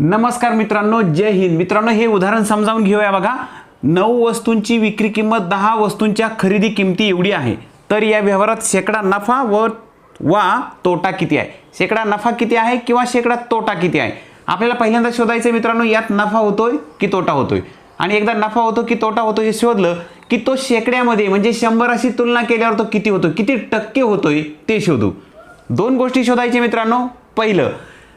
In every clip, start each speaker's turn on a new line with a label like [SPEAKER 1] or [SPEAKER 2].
[SPEAKER 1] नमस्कार मित्रांनो जय हिंद. मित्रांनो हे उदाहरण समजावून घेऊया बघा. नऊ वस्तूंची विक्री किंमत दहा वस्तूंच्या खरेदी किमती एवढी आहे. तर या व्यवहारात शेकडा नफा व वा तोटा किती आहे? शेकडा नफा किती आहे किंवा शेकडा तोटा किती आहे? आपल्याला पहिल्यांदा शोधायचं मित्रांनो यात नफा होतोय की तोटा होतोय? आणि एकदा नफा होतो की तोटा होतो हे शोधलं की तो शेकड्यामध्ये म्हणजे शंभर अशी तुलना केल्यावर तो किती होतो किती टक्के होतोय ते शोधू. दोन गोष्टी शोधायचे मित्रांनो. पहिलं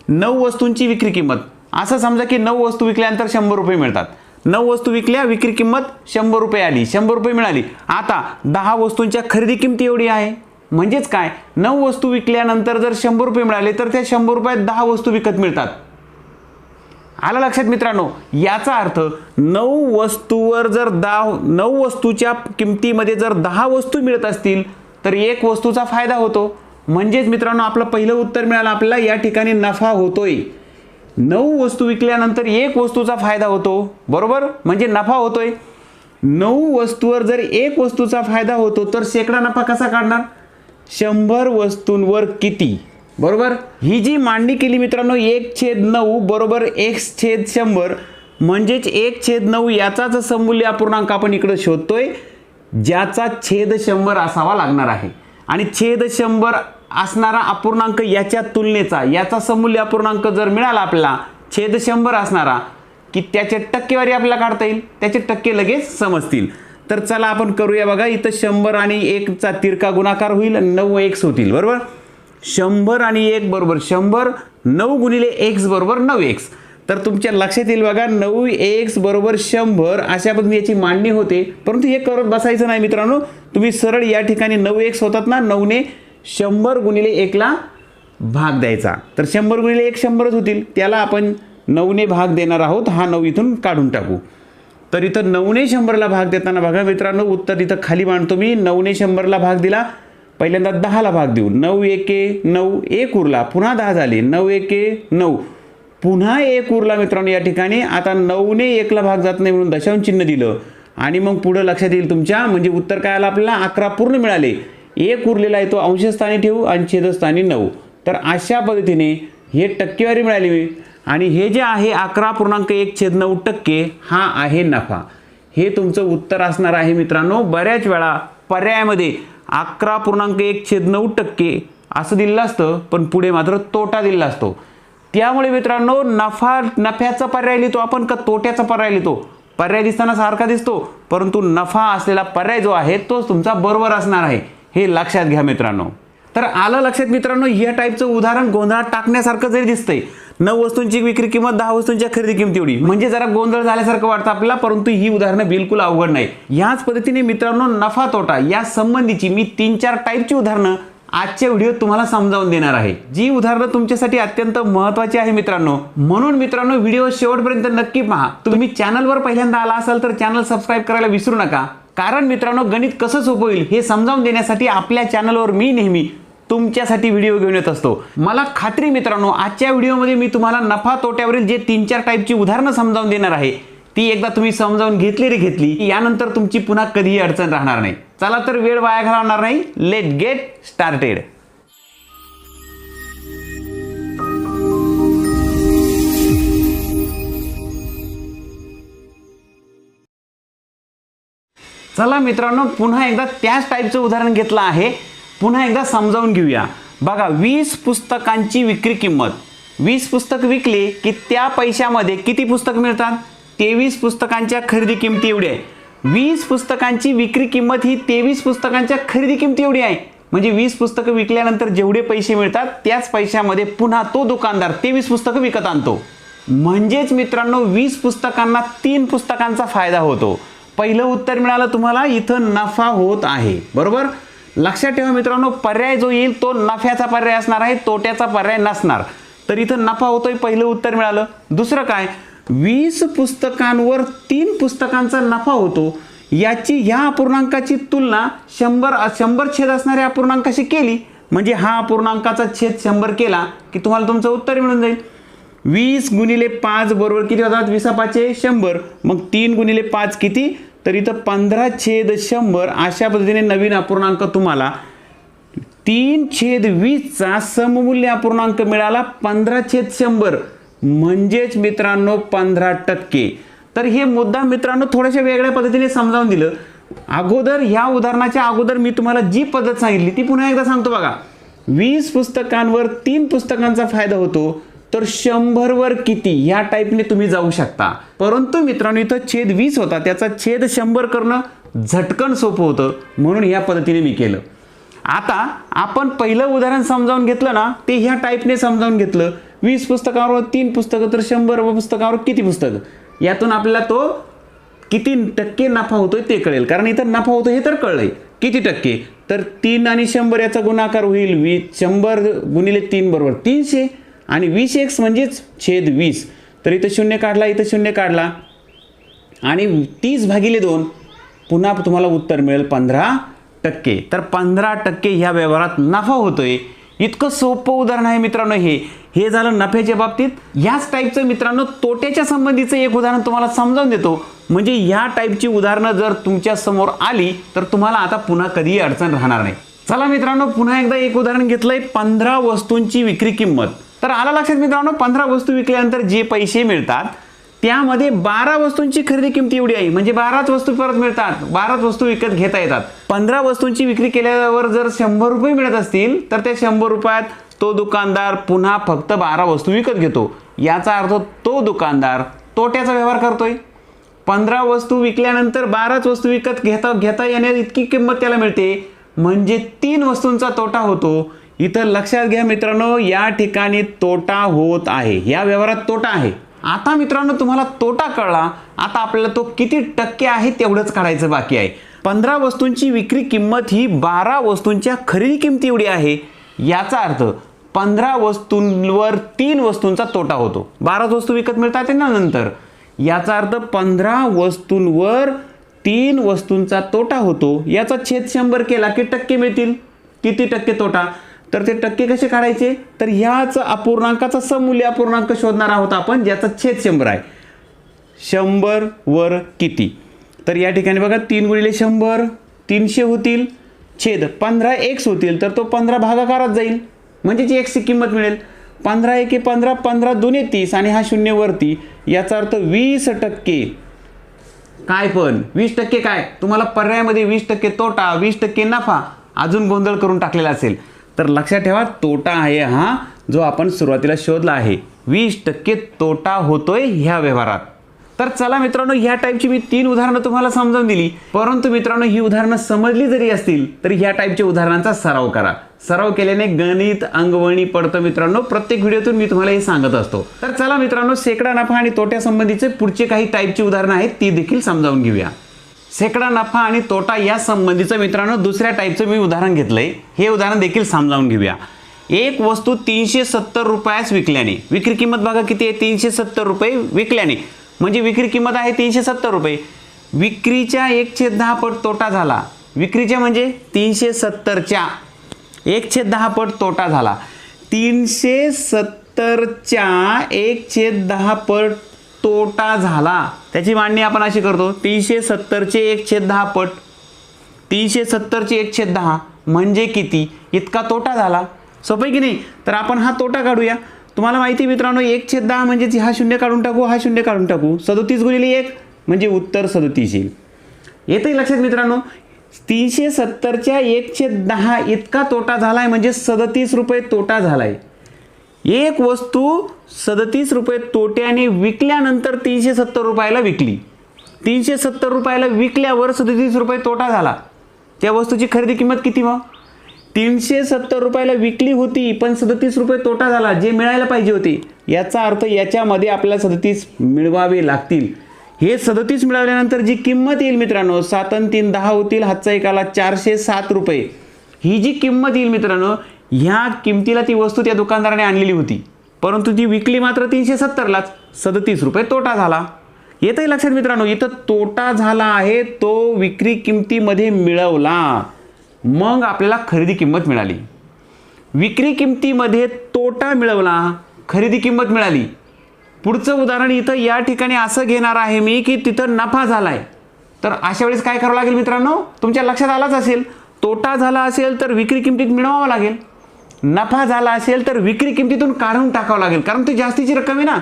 [SPEAKER 1] नऊ वस्तूंची विक्री किंमत. असं समजा की नऊ वस्तू विकल्यानंतर शंभर रुपये मिळतात. नऊ वस्तू विकल्या विक्री किंमत शंभर रुपये आली शंभर रुपये मिळाली. आता दहा वस्तूंच्या खरेदी किमती एवढी आहे. म्हणजेच काय? नऊ वस्तू विकल्यानंतर जर शंभर रुपये मिळाले तर त्या शंभर रुपयात दहा वस्तू विकत मिळतात. आलं लक्षात मित्रांनो? याचा अर्थ नऊ वस्तूवर जर दहा नऊ वस्तूच्या किमतीमध्ये जर दहा वस्तू मिळत असतील तर एक वस्तूचा फायदा होतो. म्हणजेच मित्रांनो आपलं पहिलं उत्तर मिळालं. आपल्याला या ठिकाणी नफा होतोय. नऊ वस्तू विकल्यानंतर एक वस्तूचा फायदा होतो. बरोबर? म्हणजे नफा होतोय. नऊ वस्तूवर जर एक वस्तूचा फायदा होतो तर शेकडा नफा कसा काढणार? शंभर वस्तूंवर किती? बरोबर? ही जी मांडणी केली मित्रांनो एक छेद नऊ बरोबर एक छेद शंभर म्हणजेच एक छेद नऊ याचाच समूल्य अपूर्णांक आपण इकडं शोधतोय ज्याचा छेद शंभर असावा लागणार आहे. आणि छेद शंभर असणारा अपूर्णांक याच्या तुलनेचा याचा समूल्य अपूर्णांक जर मिळाला आपल्याला छेद शंभर असणारा की त्याचे टक्केवारी आपल्याला काढता येईल? त्याचे टक्के लगेच समजतील. तर चला आपण करूया बघा इथं शंभर आणि एकचा तिरका गुणाकार होईल आणि नऊ एक्स होतील बरोबर? शंभर आणि एक बरोबर शंभर नऊ गुणिले एक्स बरोबर नऊ एक्स. तर तुमच्या लक्षात येईल बघा नऊ एक्स बरोबर शंभर अशा पद्धतीने याची मांडणी होते. परंतु हे करत बसायचं नाही मित्रांनो. तुम्ही सरळ या ठिकाणी नऊ एक्स होतात ना नऊने शंभर गुणिले एकला भाग द्यायचा. तर शंभर गुणिले एक शंभरच होतील. त्याला आपण नऊने भाग देणार आहोत. हा नऊ इथून काढून टाकू. तर इथं नऊने शंभरला भाग देताना बघा मित्रांनो उत्तर इथं खाली मांडतो मी. नऊने शंभरला भाग दिला. पहिल्यांदा दहाला भाग देऊ. नऊ एके नऊ एक उरला. पुन्हा दहा झाले. नऊ एके नऊ. पुन्हा एक उरला मित्रांनो या ठिकाणी. आता नऊने एकला भाग जात नाही म्हणून दशांश चिन्ह दिलं. आणि मग पुढं लक्षात येईल तुमच्या. म्हणजे उत्तर काय आलं आपल्याला? अकरा पूर्ण मिळाले. एक उरलेला आहे तो अंशस्थानी ठेवू आणि छेदस्थानी नऊ. तर अशा पद्धतीने हे टक्केवारी मिळाली आणि हे जे आहे अकरा पूर्णांक एक छेद नऊ टक्के हा आहे नफा. हे तुमचं उत्तर असणार आहे मित्रांनो बऱ्याच वेळा पर्यायामध्ये अकरा पूर्णांक एक छेद नऊ टक्के असं दिलेलं असतं पण पुढे मात्र तोटा दिलेला असतो. त्यामुळे मित्रांनो नफा नफ्याचा पर्याय लिहितो आपण का तोट्याचा पर्याय लिहितो? पर्याय दिसताना सारखा दिसतो परंतु नफा असलेला पर्याय जो आहे तोच तुमचा बरोबर असणार आहे. हे लक्षात घ्या मित्रांनो. तर आलं लक्षात मित्रांनो या टाईपचं उदाहरण गोंधळात टाकण्यासारखं जरी दिसतंय नऊ वस्तूंची विक्री किंमत दहा वस्तूंच्या खरेदी किंमत एवढी. म्हणजे जरा गोंधळ झाल्यासारखं वाटतं आपल्याला परंतु ही उदाहरणं बिलकुल अवघड नाही. याच पद्धतीने मित्रांनो नफा तोटा या संबंधीची मी तीन चार टाईपची उदाहरणं आजच्या व्हिडिओत तुम्हाला समजावून देणार आहे. जी उदाहरणं तुमच्यासाठी अत्यंत महत्वाची आहे मित्रांनो. म्हणून मित्रांनो व्हिडिओ शेवटपर्यंत नक्की पहा. तुम्ही चॅनलवर पहिल्यांदा आला असाल तर चॅनल सबस्क्राईब करायला विसरू नका. कारण मित्रांनो गणित कसं सोपं होईल हे समजावून देण्यासाठी आपल्या चॅनलवर मी नेहमी तुमच्यासाठी व्हिडिओ घेऊन येत असतो. मला खात्री मित्रांनो आजच्या व्हिडिओमध्ये मी तुम्हाला नफा तोट्यावरील जे तीन चार टाईपची उदाहरणं समजावून देणार आहे ती एकदा तुम्ही समजावून घेतली रे घेतली यानंतर तुमची पुन्हा कधीही अडचण राहणार नाही. चला तर वेळ वाया घालवणार नाही. लेट गेट स्टार्टेड चला मित्रांनो पुन्हा एकदा त्याच टाईपचं उदाहरण घेतलं आहे. पुन्हा एकदा समजावून घेऊया. बघा वीस पुस्तकांची विक्री किंमत. वीस पुस्तक विकली की त्या पैशामध्ये किती पुस्तक मिळतात? तेवीस पुस्तकांच्या खरेदी किमती एवढी आहे. वीस पुस्तकांची विक्री किंमत ही तेवीस पुस्तकांच्या खरेदी किमती एवढी आहे. म्हणजे वीस पुस्तकं विकल्यानंतर जेवढे पैसे मिळतात त्याच पैशामध्ये पुन्हा तो दुकानदार तेवीस पुस्तकं विकत आणतो. म्हणजेच मित्रांनो वीस पुस्तकांना तीन पुस्तकांचा फायदा होतो. पहिलं उत्तर मिळालं तुम्हाला इथं नफा होत आहे. बरोबर? लक्षात ठेवा मित्रांनो पर्याय जो येईल तो नफ्याचा पर्याय असणार आहे तोट्याचा पर्याय नसणार. तर इथं नफा होतोय पहिलं उत्तर मिळालं. दुसरं काय? वीस पुस्तकांवर तीन पुस्तकांचा नफा होतो. याची ह्या अपूर्णांकाची तुलना शंभर शंभर छेद असणाऱ्या अपूर्णांकाशी केली. म्हणजे हा अपूर्णांकाचा छेद शंभर केला की तुम्हाला तुमचं उत्तर मिळून जाईल. वीस गुणिले पाच बरोबर किती होतात? वीसा पाचशे शंभर. मग तीन गुणिले पाच किती? तर इथं पंधरा छेद शंभर अशा पद्धतीने नवीन अपूर्णांक तुम्हाला तीन छेद वीसचा सममूल्य अपूर्णांक मिळाला पंधरा छेद शंभर. म्हणजेच मित्रांनो पंधरा टक्के. तर हे मुद्दा मित्रांनो थोड्याशा वेगळ्या पद्धतीने समजावून दिलं. अगोदर ह्या उदाहरणाच्या अगोदर मी तुम्हाला जी पद्धत सांगितली ती पुन्हा एकदा सांगतो बघा. वीस पुस्तकांवर तीन पुस्तकांचा फायदा होतो. तर शंभरवर किती? ह्या टाईपने तुम्ही जाऊ शकता. परंतु मित्रांनो इथं छेद वीस होता. त्याचा छेद शंभर करणं झटकन सोपं होतं. म्हणून या पद्धतीने मी केलं. आता आपण पहिलं उदाहरण समजावून घेतलं ना ते ह्या टाईपने समजावून घेतलं. वीस पुस्तकावर तीन पुस्तकं तर शंभर पुस्तकावर किती पुस्तकं? यातून आपल्याला तो किती टक्के नफा होतोय ते कळेल. कारण इथं नफा होतो हे तर कळलंय. किती टक्के? तर तीन आणि शंभर याचा गुणाकार होईल. वीस शंभर गुणिले तीन बरोबर तीनशे. आणि वीस एक्स म्हणजेच छेद वीस. तर इथं शून्य काढला इथं शून्य काढला. आणि तीस भागिले दोन पुन्हा तुम्हाला उत्तर मिळेल पंधरा टक्के. तर पंधरा टक्के ह्या व्यवहारात नफा होतोय. इतकं सोपं उदाहरण आहे मित्रांनो हे. हे झालं नफ्याच्या बाबतीत. याच टाईपचं मित्रांनो तोट्याच्या संबंधीचं एक उदाहरण तुम्हाला समजावून देतो. म्हणजे ह्या टाईपची उदाहरणं जर तुमच्यासमोर आली तर तुम्हाला आता पुन्हा कधीही अडचण राहणार नाही. चला मित्रांनो पुन्हा एकदा एक उदाहरण घेतलंय. पंधरा वस्तूंची विक्री किंमत. तर आला लक्षात मित्रांनो पंधरा वस्तू विकल्यानंतर जे पैसे मिळतात त्यामध्ये बारा वस्तूंची खरेदी किंमत एवढी आहे. म्हणजे बाराच वस्तू परत मिळतात बाराच वस्तू विकत घेता येतात. पंधरा वस्तूंची विक्री केल्यावर जर शंभर रुपये मिळत असतील तर त्या शंभर रुपयात तो दुकानदार पुन्हा फक्त बारा वस्तू विकत घेतो. याचा अर्थ तो दुकानदार तोट्याचा व्यवहार करतोय. पंधरा वस्तू विकल्यानंतर बाराच वस्तू विकत घेता घेता येण्या इतकी किंमत त्याला मिळते. म्हणजे तीन वस्तूंचा तोटा होतो. इथं लक्षात घ्या मित्रांनो या ठिकाणी तोटा होत आहे. या व्यवहारात तोटा आहे. आता मित्रांनो तुम्हाला तोटा कळला. आता आपल्याला तो किती टक्के आहे तेवढंच काढायचं बाकी आहे. पंधरा वस्तूंची विक्री किंमत ही बारा वस्तूंच्या खरेदी किंमती एवढी आहे. याचा अर्थ पंधरा वस्तूंवर तीन वस्तूंचा तोटा होतो. बाराच वस्तू विकत मिळतात ना नंतर. याचा अर्थ पंधरा वस्तूंवर तीन वस्तूंचा तोटा होतो. याचा छेद शंभर केला की टक्के मिळतील. किती टक्के तोटा? तर ते टक्के कसे काढायचे? तर ह्याच अपूर्णांकाचा समूल्य अपूर्णांक शोधणार आहोत आपण ज्याचा छेद शंभर आहे. शंभर वर किती? तर या ठिकाणी बघा तीन गुणिले शंभर तीनशे होतील. छेद पंधरा एक्स होतील तर तो पंधरा भागाकारात जाईल. म्हणजे जी एक्सची किंमत मिळेल. पंधरा एके पंधरा पंधरा दोन्ही तीस आणि हा शून्य वरती. याचा अर्थ वीस टक्के. काय पण? वीस टक्के काय? तुम्हाला पर्यायामध्ये वीस टक्के तोटा वीस टक्के नफा अजून गोंधळ करून टाकलेला असेल. तर लक्षात ठेवा तोटा आहे हा जो आपण सुरुवातीला शोधला आहे. वीस टक्के तोटा होतोय ह्या व्यवहारात. तर चला मित्रांनो ह्या टाईपची मी तीन उदाहरणं तुम्हाला समजावून दिली. परंतु मित्रांनो ही उदाहरणं समजली जरी असतील तरी ह्या टाईपच्या उदाहरणांचा सराव करा. सराव केल्याने गणित अंगवणी पडतं मित्रांनो. प्रत्येक व्हिडिओतून मी तुम्हाला हे सांगत असतो. तर चला मित्रांनो सेकडा नफा आणि तोट्यासंबंधीचे पुढचे काही टाईपची उदाहरणं आहेत ती देखील समजावून घेऊया. सेकडा नफा आणि तोटा या संबंधीचं मित्रांनो दुसऱ्या टाईपचं मी उदाहरण घेतलंय. हे उदाहरण देखील समजावून घेऊया. एक वस्तू तीनशे सत्तर रुपयास विकल्याने विक्री किंमत बघा किती आहे? तीनशे सत्तर रुपये विकल्याने. म्हणजे विक्री किंमत आहे तीनशे सत्तर रुपये. विक्रीच्या एक छेद दहा पट तोटा झाला. विक्रीच्या म्हणजे तीनशे सत्तरच्या. एक छेद दहा पट तोटा झाला. तीनशे सत्तरच्या एक छेद दहा पट तोटा झाला. त्याची मांडणी आपण अशी करतो तीनशे सत्तरचे एक छेद दहा पट. तीनशे सत्तरचे एक छेद दहा म्हणजे किती? इतका तोटा झाला. सोपं आहे की नाही? तर आपण हा तोटा काढूया. तुम्हाला माहिती आहे मित्रांनो एक छेद दहा म्हणजे हा शून्य काढून टाकू हा शून्य काढून टाकू. सदोतीस गुणिले एक म्हणजे उत्तर सदोतीस येईल. येतही लक्षात मित्रांनो तीनशे सत्तरच्या एक छेद दहा इतका तोटा झालाय म्हणजे सदतीस रुपये तोटा झालाय. एक वस्तू सदतीस रुपये तोट्याने विकल्यानंतर तीनशे सत्तर रुपयाला विकली. तीनशे सत्तर रुपयाला विकल्यावर सदतीस रुपये तोटा झाला. त्या वस्तूची खरेदी किंमत किती मग? तीनशे सत्तर रुपयाला विकली होती पण सदतीस रुपये तोटा झाला. जे मिळायला पाहिजे होते. याचा अर्थ याच्यामध्ये आपल्याला सदतीस मिळवावे लागतील. हे सदतीस मिळाल्यानंतर जी किंमत येईल मित्रांनो सात आणि तीन दहा होतील. हातचा एकाला चारशे सात रुपये. ही जी किंमत येईल मित्रांनो ह्या किमतीला ती वस्तू त्या दुकानदाराने आणलेली होती. परंतु ती विकली मात्र तीनशे सत्तरलाच. सदतीस रुपये तोटा झाला. येतही लक्षात मित्रांनो इथं तोटा झाला आहे तो विक्री किमतीमध्ये मिळवला. मग आपल्याला खरेदी किंमत मिळाली. विक्री किमतीमध्ये तोटा मिळवला खरेदी किंमत मिळाली. पुढचं उदाहरण इथं या ठिकाणी असं घेणार आहे मी की तिथं नफा झालाय. तर अशा वेळेस काय करावं लागेल मित्रांनो? तुमच्या लक्षात आलाच असेल. तोटा झाला असेल तर विक्री किमतीत मिळवावं लागेल. नफा झाला असेल तर विक्री किमतीतून काढून टाकावं लागेल. कारण ती जास्तीची रक्कम आहे ना.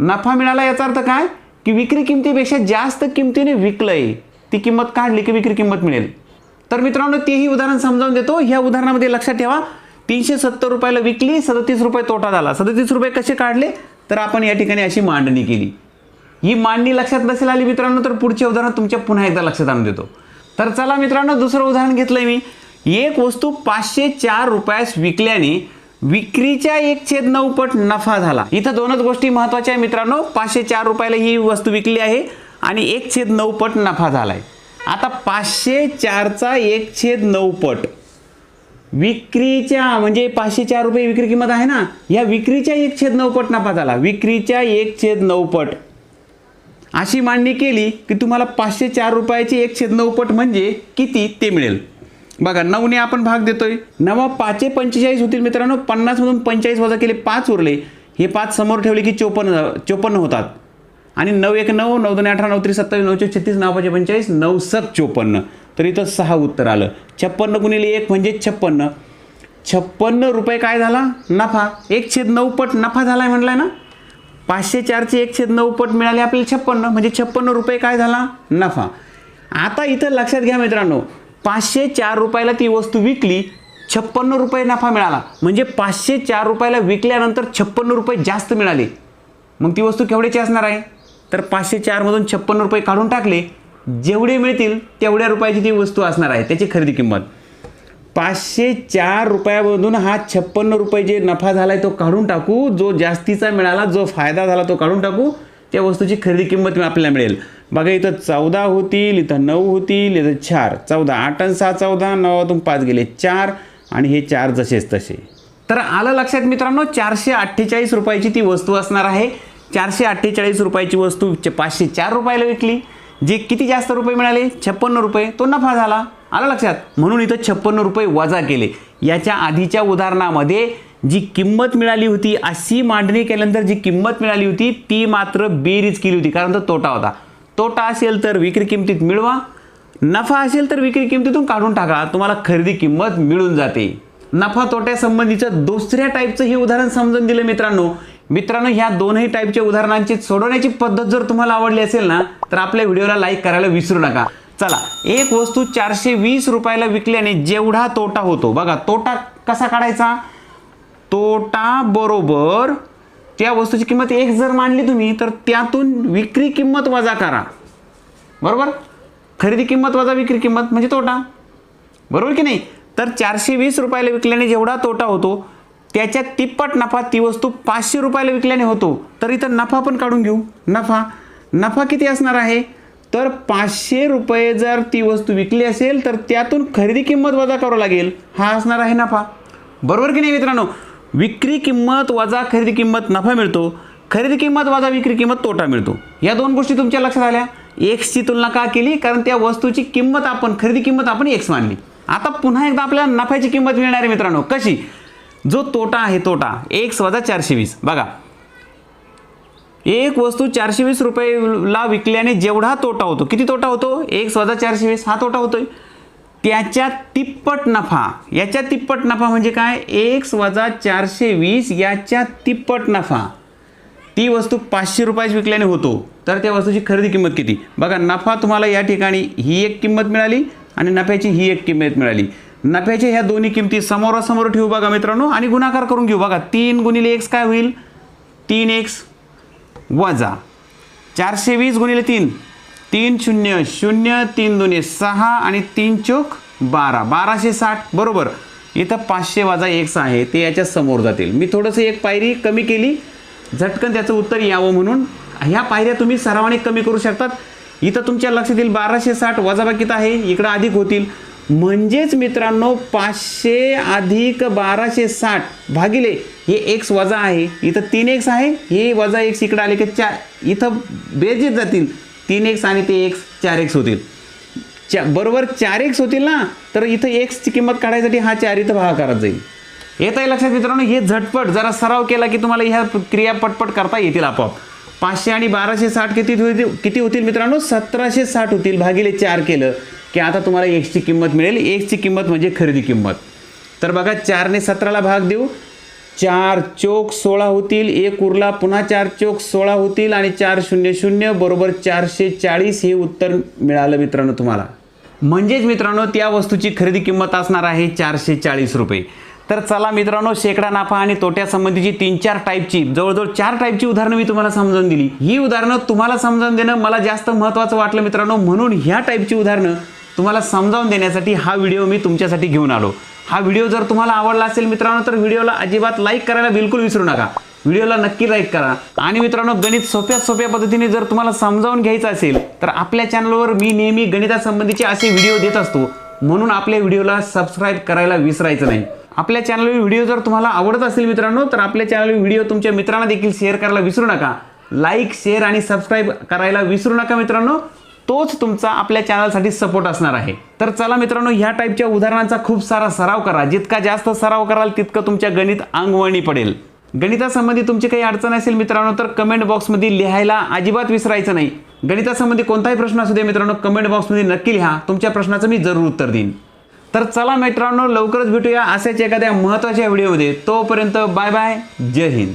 [SPEAKER 1] नफा मिळाला याचा अर्थ काय? की विक्री किमतीपेक्षा जास्त किमतीने विकलंय ती किंमत काढली की विक्री किंमत मिळेल. तर मित्रांनो तेही उदाहरण समजावून देतो. ह्या उदाहरणामध्ये लक्षात ठेवा. तीनशे सत्तर रुपयाला विकली सदतीस रुपये तोटा झाला. सदतीस रुपये कसे काढले? तर आपण या ठिकाणी अशी मांडणी केली. ही मांडणी लक्षात नसेल आली मित्रांनो तर पुढचे उदाहरण तुमच्या पुन्हा एकदा लक्षात आणून देतो. तर चला मित्रांनो दुसरं उदाहरण घेतलंय मी. एक वस्तू पाचशे चार रुपयास विकल्याने विक्रीच्या एक छेद नऊ पट नफा झाला. इथं दोनच गोष्टी महत्त्वाच्या आहे मित्रांनो. पाचशे चार रुपयाला ही वस्तू विकली आहे आणि एक छेद नऊ पट नफा झालाय. आता पाचशे चारचा एक छेद नऊ पट. विक्रीच्या म्हणजे पाचशे चार रुपये विक्री किंमत आहे ना या विक्रीच्या एक छेद नऊ पट नफा झाला. विक्रीच्या एक छेद नऊ पट. अशी मांडणी केली की तुम्हाला पाचशे चार रुपयाचे एक छेद नऊ पट म्हणजे किती ते मिळेल? बघा नऊने आपण भाग देतोय. नवा पाचे पंचेचाळीस होतील मित्रांनो. पन्नासमधून पंचेचाळीस वजा केले पाच उरले. हे पाच समोर ठेवले की चोपन्न चोपन्न होतात. आणि नऊ एक नऊ नऊ दोन अठरा नऊ त्रिक सत्तावीस नऊशे छत्तीस नऊ पाचशे पंचेचाळीस नऊ सत चोपन्न. तर इथं सहा उत्तर आलं. छप्पन्न गुणिले एक म्हणजे छप्पन्न. छप्पन्न रुपये काय झाला? नफा. एक छेद नऊ पट नफा झालाय म्हटलाय ना? पाचशे चारचे एक छेद नऊ पट मिळाले आपल्याला छप्पन्न. म्हणजे छप्पन्न रुपये काय झाला? नफा. आता इथं लक्षात घ्या मित्रांनो. पाचशे चार रुपयाला ती वस्तू विकली छप्पन्न रुपये नफा मिळाला. म्हणजे पाचशे चार रुपयाला विकल्यानंतर छप्पन्न रुपये जास्त मिळाले. मग ती वस्तू केवढ्याची असणार आहे? तर पाचशे चारमधून छप्पन्न रुपये काढून टाकले. जेवढे मिळतील तेवढ्या रुपयाची ती वस्तू असणार आहे त्याची खरेदी किंमत. पाचशे चार रुपयामधून हा छप्पन्न रुपये जे नफा झाला आहे तो काढून टाकू. जो जास्तीचा मिळाला जो फायदा झाला तो काढून टाकू. त्या वस्तूची खरेदी किंमत आपल्याला मिळेल. बघा इथं चौदा होतील इथं नऊ होतील इथं चार. चौदा आठ आणि सहा चौदा नवातून पाच गेले चार आणि हे चार जसेच तसे. तर आलं लक्षात मित्रांनो चारशे अठ्ठेचाळीस रुपयाची ती वस्तू असणार आहे. चारशे अठ्ठेचाळीस रुपयाची वस्तू च- पाचशे चार रुपयाला विकली. जे किती जास्त रुपये मिळाले? छप्पन्न रुपये. तो नफा झाला. आलं लक्षात? म्हणून इथं छप्पन्न रुपये वजा केले. याच्या आधीच्या उदाहरणामध्ये जी किंमत मिळाली होती अशी मांडणी केल्यानंतर जी किंमत मिळाली होती ती मात्र बेरीज केली होती. कारण तो तोटा होता. तोटा असेल तर विक्री किमतीत मिळवा नफा असेल तर विक्री किमतीतून काढून टाका तुम्हाला खरेदी किंमत मिळून जाते. नफा तोट्यासंबंधीचं दुसऱ्या टाईपचं हे उदाहरण समजून दिलं मित्रांनो. मित्रांनो ह्या दोनही टाईपच्या उदाहरणांची सोडवण्याची पद्धत जर तुम्हाला आवडली असेल ना तर आपल्या व्हिडिओला लाईक करायला विसरू नका. चला एक वस्तू चारशे वीस रुपयाला विकल्याने जेवढा तोटा होतो बघा तोटा कसा काढायचा? तोटा बरोबर त्या वस्तूची किंमत एक जर मांडली तुम्ही तर त्यातून विक्री किंमत वजा करा. बरोबर? खरेदी किंमत वजा विक्री किंमत म्हणजे तोटा. बरोबर की नाही? तर चारशे वीस रुपयाला विकल्याने जेवढा तोटा होतो त्याच्या तिप्पट नफा ती वस्तू पाचशे रुपयाला विकल्याने होतो तर इथं नफा पण काढून घेऊ. नफा. नफा किती असणार आहे? तर पाचशे रुपये जर ती वस्तू विकली असेल तर त्यातून खरेदी किंमत वजा करावं लागेल. हा असणार आहे नफा. बरोबर की नाही मित्रांनो? विक्री किंमत वजा खरेदी किंमत नफा मिळतो खरेदी किंमत वजा विक्री किंमत तोटा मिळतो. या दोन गोष्टी तुमच्या लक्षात आल्या? एक्सची तुलना का केली? कारण त्या वस्तूची किंमत आपण खरेदी किंमत आपण एक्स मानली. आता पुन्हा एकदा आपल्याला नफ्याची किंमत मिळणार आहे मित्रांनो. कशी? जो तोटा आहे तोटा. एक्स वजा चारशे वीस. बघा. एक वस्तू चारशे वीस रुपयेला विकल्याने जेवढा तोटा होतो किती तोटा होतो? एक वजा चारशे वीस हा तोटा होतोय. त्याच्या तिप्पट नफा. याच्या तिप्पट नफा म्हणजे काय? एक्स वजा चारशे वीस याच्या तिप्पट नफा. ती वस्तू पाचशे रुपयाची विकल्याने होतो. तर त्या वस्तूची खरेदी किंमत किती? बघा नफा तुम्हाला या ठिकाणी ही एक किंमत मिळाली आणि नफ्याची ही एक किंमत मिळाली. नफ्याच्या ह्या दोन्ही किमती समोरासमोर ठेवू बघा मित्रांनो आणि गुणाकार करून घेऊ बघा. तीन गुणिले एक्स काय होईल? तीन एक्स वजा. चारशे वीस गुणिले तीन. तीन शून्य शून्य तीन दोन्ही सहा आणि तीन चोक बारा. बाराशे साठ बरोबर. इथं पाचशे वाजा एक्स आहे ते याच्या समोर जातील. मी थोडंसं एक पायरी कमी केली. झटकन त्याचं उत्तर यावं म्हणून. ह्या पायऱ्या तुम्ही सरावाने कमी करू शकतात. इथं तुमच्या लक्षात येईल बाराशे साठ वजाबाकीत आहे इकडं अधिक होतील. म्हणजेच मित्रांनो पाचशे अधिक बाराशे साठ भागिले हे एक्स वजा आहे. इथं तीन एक्स आहे हे वजा एक्स इकडं आले की चार. इथं बेजेत जातील. तीन एक्स आणि ते एक्स चार एक्स होतील. चा बरोबर चार एक्स होतील ना तर इथं एक्सची किंमत काढायसाठी हा चार इथं भागाकारात जाईल. येत आहे लक्षात मित्रांनो हे झटपट जरा सराव केला की तुम्हाला ह्या क्रिया पटपट करता येतील आपोआप. पाचशे आणि बाराशे साठ किती होतील किती होतील मित्रांनो? सतराशे साठ होतील. भागिले चार केलं की आता तुम्हाला एक्सची किंमत मिळेल. एक्सची किंमत म्हणजे खरेदी किंमत. तर बघा चारने सतराला भाग देऊ. चार चोक सोळा होतील एक उरला पुन्हा चार चोक सोळा होतील आणि चार शून्य शून्य बरोबर चारशे चाळीस हे उत्तर मिळालं मित्रांनो तुम्हाला. म्हणजेच मित्रांनो त्या वस्तूची खरेदी किंमत असणार आहे चारशे चाळीस रुपये. तर चला मित्रांनो शेकडा नाफा आणि तोट्यासंबंधीची तीन चार टाईपची जवळजवळ चार टाईपची उदाहरणं मी तुम्हाला समजावून दिली. ही उदाहरणं तुम्हाला समजावून देणं मला जास्त महत्त्वाचं वाटलं मित्रांनो म्हणून ह्या टाईपची उदाहरणं तुम्हाला समजावून देण्यासाठी हा व्हिडिओ मी तुमच्यासाठी घेऊन आलो. हा व्हिडिओ जर तुम्हाला आवडला असेल मित्रांनो तर व्हिडिओला अजिबात लाईक करायला बिलकुल विसरू नका. व्हिडिओला नक्की लाईक करा. आणि मित्रांनो गणित सोप्या सोप्या पद्धतीने जर तुम्हाला समजावून घ्यायचं असेल तर आपल्या चॅनलवर मी नेहमी गणितासंबंधीचे असे व्हिडिओ देत असतो. म्हणून आपल्या व्हिडिओला सबस्क्राईब करायला विसरायचं नाही. आपल्या चॅनलवर व्हिडिओ जर तुम्हाला आवडत असेल मित्रांनो तर आपल्या चॅनलवर व्हिडिओ तुमच्या मित्रांना देखील शेअर करायला विसरू नका. लाईक शेअर आणि सबस्क्राईब करायला विसरू नका मित्रांनो. तोच तुमचा आपल्या चॅनलसाठी सपोर्ट असणार आहे. तर चला मित्रांनो ह्या टाईपच्या उदाहरणांचा खूप सारा सराव करा. जितका जास्त सराव कराल तितकं तुमच्या गणित अंगवळणी पडेल. गणितासंबंधी तुमची काही अडचण असेल मित्रांनो तर कमेंट बॉक्समध्ये लिहायला अजिबात विसरायचं नाही. गणितासंबंधी कोणताही प्रश्न असू दे मित्रांनो कमेंट बॉक्समध्ये नक्की लिहा. तुमच्या प्रश्नाचं मी जरूर उत्तर देईन. तर चला मित्रांनो लवकरच भेटूया असेच एखाद्या महत्त्वाच्या व्हिडिओमध्ये. तोपर्यंत बाय बाय. जय हिंद.